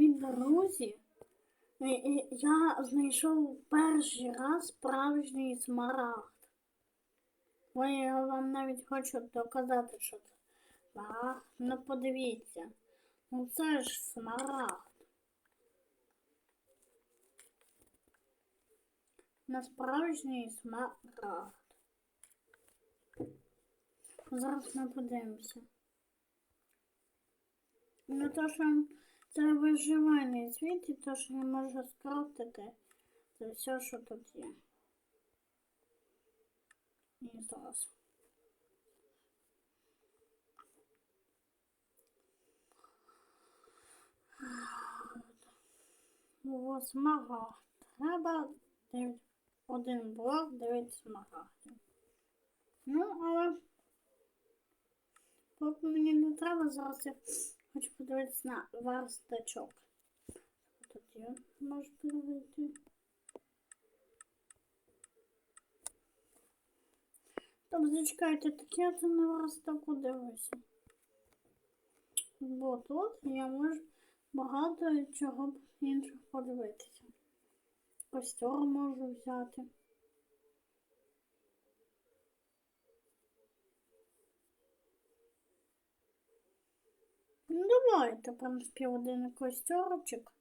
нові друзі. І- і Я знайшов перший раз справжній смарагд. Бо я вам навіть хочу доказати, що це смарагд. Ну подивіться. Ну це ж смарагд. На справжній смарагд. Зараз ми подивимося. Ну то, що це виживальний світ, і то, що я можу скрафтити, це все, що тут є. І зараз. О, смарагд. Треба 9, один блок, 9 смарагдів. Ну, але поки мені не треба, зараз хочу подивитися на верстачок. Тут є, можу подивити. Тобто, зачекайте, так я це на верстаку дивлюся. Бо тут я можу багато чого іншого подивитися. Костер можу взяти. Ну, давайте, прям принципі, один костерочок.